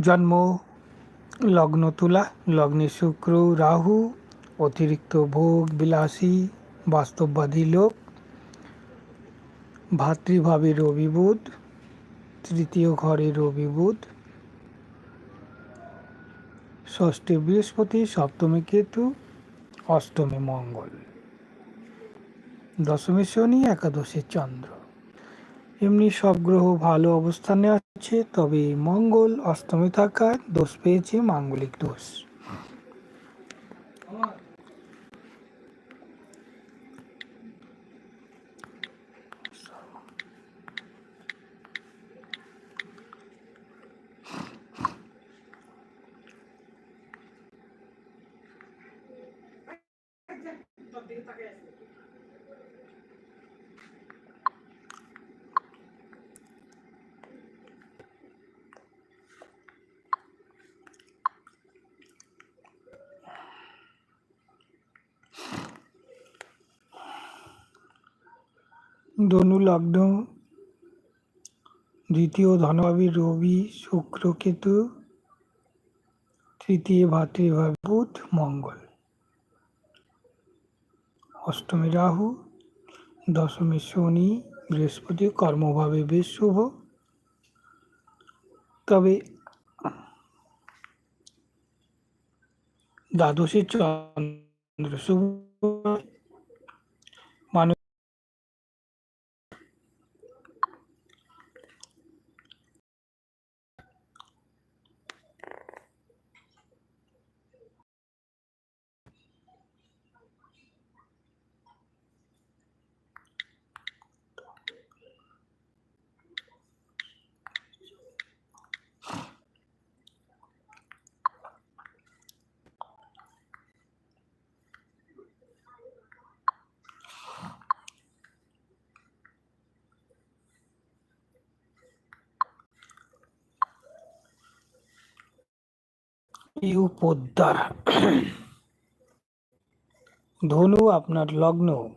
জন্ম, লগ্ন তুলা, লগ্নে শুক্র, রাহু, অতিরিক্ত ভোগ, বিলাসী, বাস্তববাদী লোক ভাতৃভাবে রবি বুধ তৃতীয় ঘরে রবি বুধ ষষ্ঠী বৃহস্পতি, সপ্তমী কেতু, অষ্টমী মঙ্গল, দশমী শনি, একাদশী চন্দ্র। এমনি সব গ্রহ ভালো অবস্থানে আছে তবে মঙ্গল অষ্টমী থাকায় দোষ পেয়েছে মাঙ্গলিক দোষ। ধনু লগ্ন, দ্বিতীয় ধনভাবী রবি শুক্র কেতু তৃতীয় ভাতৃভাবে বুধ, মঙ্গল। অষ্টমী রাহু, দশমী শনি, বৃহস্পতি কর্মভাবে বেশ শুভ। তবে দ্বাদশী চন্দ্র শুভ। ইউ পোদ্দার ধনু আপনার লগ্ন।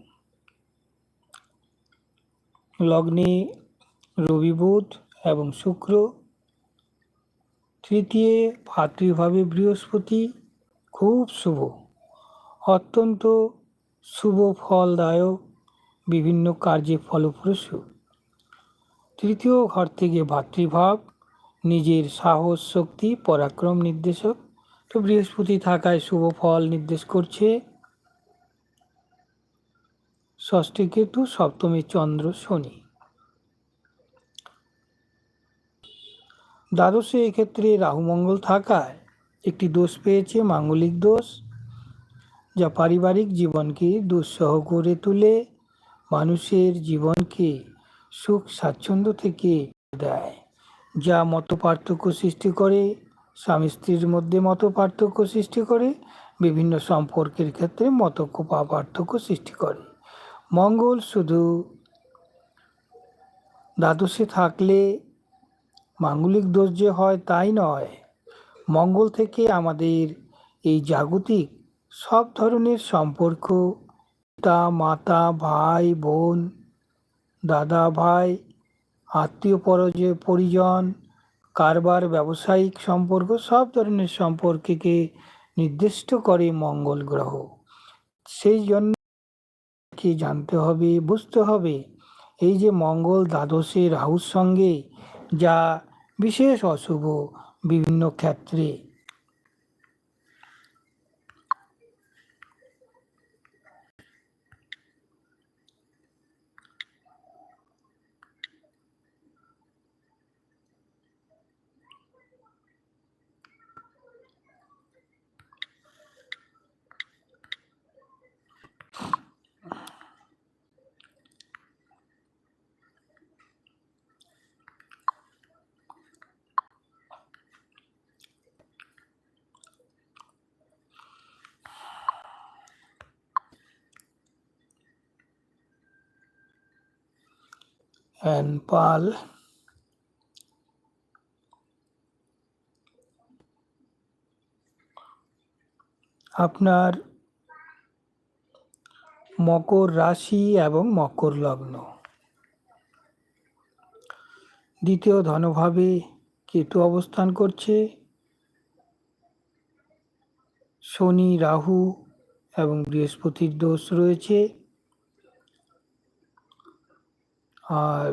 লগ্নে রবি বুধ এবং শুক্র। তৃতীয় ভাতৃভাবে বৃহস্পতি। খুব শুভ। অত্যন্ত শুভ ফলদায়ক। বিভিন্ন কার্যে ফলপ্রসূ। তৃতীয় ঘর থেকে ভাতৃভাব। নিজের সাহস, শক্তি, পরাক্রম নির্দেশক। তো বৃহস্পতি থাকায় শুভ ফল নির্দেশ করছে। ষষ্ঠী কেতু, সপ্তমী চন্দ্র, শনি। দ্বাদশে এক্ষেত্রে রাহুমঙ্গল থাকায় একটি দোষ পেয়েছে, মাঙ্গলিক দোষ, যা পারিবারিক জীবনকে দুঃসহ করে তুলে, মানুষের জীবনকে সুখ স্বাচ্ছন্দ্য থেকে দেয়, যা মত পার্থক্য সৃষ্টি করে। স্বামী স্ত্রীর মধ্যে মত পার্থক্য সৃষ্টি করে, বিভিন্ন সম্পর্কের ক্ষেত্রে মত পার্থক্য সৃষ্টি করে। মঙ্গল শুধু দ্বাদশে থাকলে মাঙ্গলিক দোষ যে হয় তাই নয়। মঙ্গল থেকে আমাদের এই জাগতিক সব ধরনের সম্পর্ক, পিতা, মাতা, ভাই, বোন, দাদা, ভাই আত্মীয় পরজয় পরিজন কারবার, ব্যবসায়িক সম্পর্ক, সব ধরনের সম্পর্ককে নির্দিষ্ট করে মঙ্গল গ্রহ। সেই জন্য কি জানতে হবে, বুঝতে হবে, এই যে মঙ্গল দ্বাদশে রাহুর সঙ্গে যা বিশেষ অশুভ বিভিন্ন ক্ষেত্রে and পাল আপনার মকর রাশি এবং মকর লগ্ন। দ্বিতীয় ধনভাবে কেতু অবস্থান করছে। শনি, রাহু এবং বৃহস্পতির দোষ রয়েছে। আর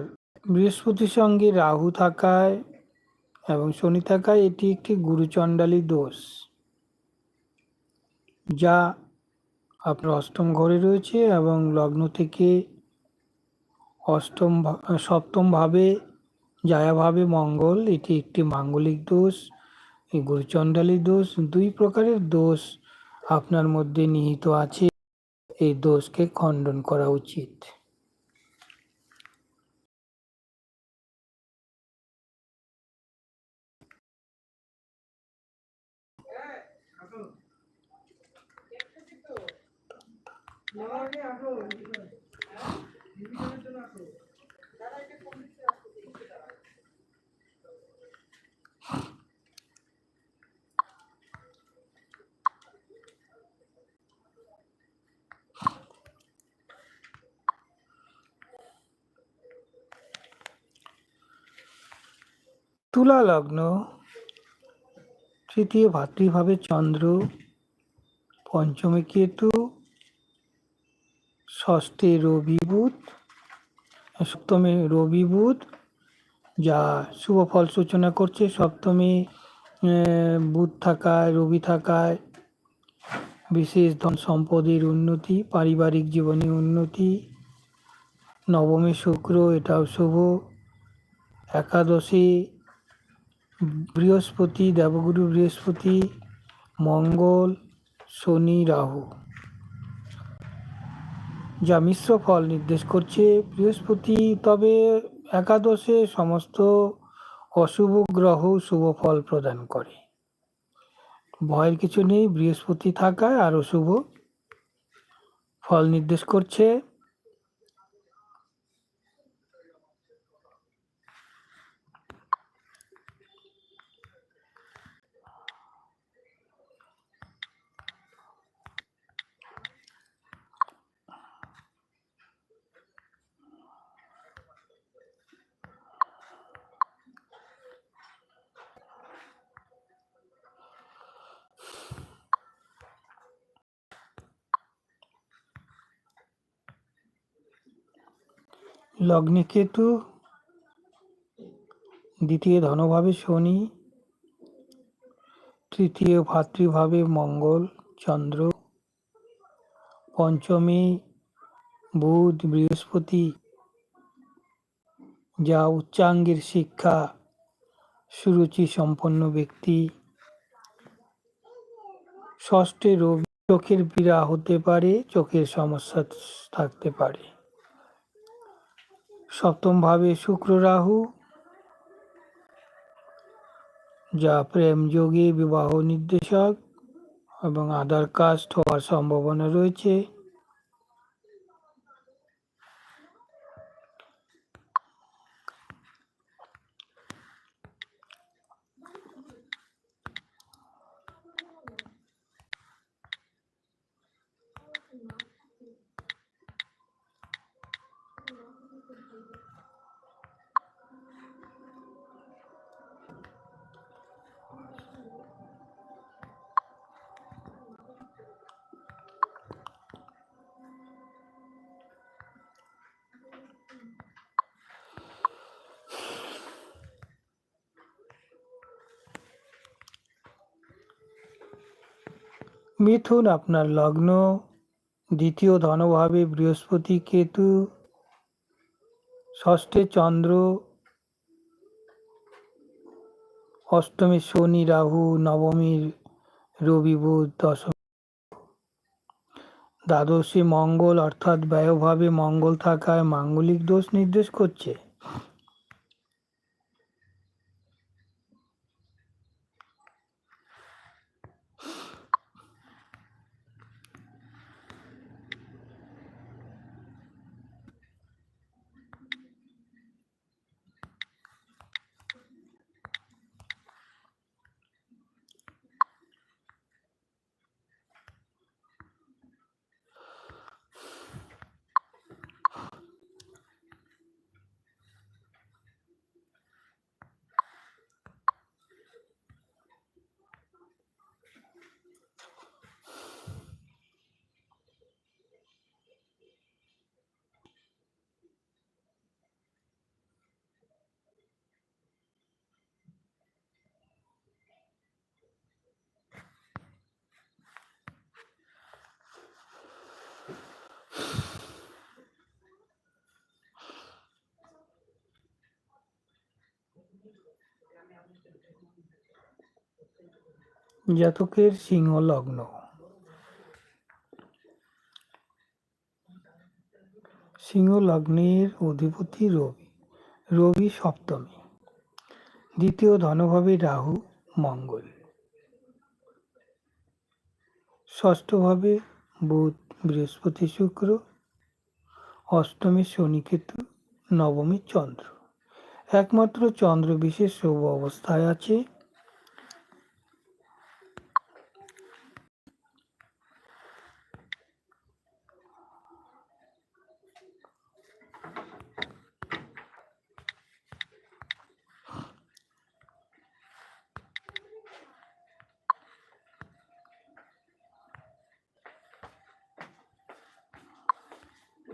বৃহস্পতির সঙ্গে রাহু থাকায় এবং শনি থাকায় এটি একটি গুরুচণ্ডালী দোষ, যা আপনার অষ্টম ঘরে রয়েছে এবং লগ্ন থেকে অষ্টম ভা- সপ্তম ভাবে জায়াভাবে মঙ্গল, এটি একটি মাঙ্গলিক দোষ এই গুরুচণ্ডালী দোষ, দুই প্রকারের দোষ আপনার মধ্যে নিহিত আছে। এই দোষকে খণ্ডন করা উচিত। তুলা লগ্ন তৃতীয় ভাতৃভাবে চন্দ্র পঞ্চমে কেতু ষষ্ঠে রবি বুধ, সপ্তমে রবি বুধ, যা শুভ ফল সূচনা করছে। সপ্তমে বুধ থাকায়, রবি থাকায় বিশেষ ধন সম্পদের উন্নতি, পারিবারিক জীবনে উন্নতি। নবমে শুক্র, এটাও শুভ। একাদশী বৃহস্পতি, দেবগুরু বৃহস্পতি, মঙ্গল, শনি, রাহু। যা মিশ্র ফল নির্দেশ করছে বৃহস্পতি। তবে একাদশে সমস্ত অশুভ গ্রহ শুভ ফল প্রদান করে। ভয়ের কিছু নেই, বৃহস্পতি থাকায় আরও শুভ ফল নির্দেশ করছে। লগ্নে কেতু দ্বিতীয় ধনভাবে শনি, তৃতীয় ভাতৃভাবে মঙ্গল, চন্দ্র, পঞ্চমী বুধ, বৃহস্পতি, যা উচ্চাঙ্গের শিক্ষা, সুরুচি সম্পন্ন ব্যক্তি। ষষ্ঠে রবি চোখের পীড়া হতে পারে, চোখের সমস্যা থাকতে পারে। সপ্তম ভাবে শুক্র রাহু। যা প্রেম যোগে বিবাহ নির্দেশক এবং আধার কাস্ট হওয়ার সম্ভাবনা রয়েছে। মিথুন আপনার লগ্ন দ্বিতীয় ধনভাবে বৃহস্পতি কেতু ষষ্ঠে চন্দ্র, অষ্টমী শনি, রাহু নবমীর রবি বুধ, দশম দ্বাদশী মঙ্গল, অর্থাৎ ব্যয়ভাবে মঙ্গল থাকায় মাঙ্গলিক দোষ নির্দেশ করছে। জাতকের সিংহ লগ্ন সিংহ লগ্নের অধিপতি রবি রবি সপ্তমী। দ্বিতীয় ধনভাবে রাহু মঙ্গল। ষষ্ঠভাবে বুধ বৃহস্পতি শুক্র, অষ্টমী শনিকেতু, নবমী চন্দ্র। একমাত্র চন্দ্র বিশেষ শুভ অবস্থায় আছে।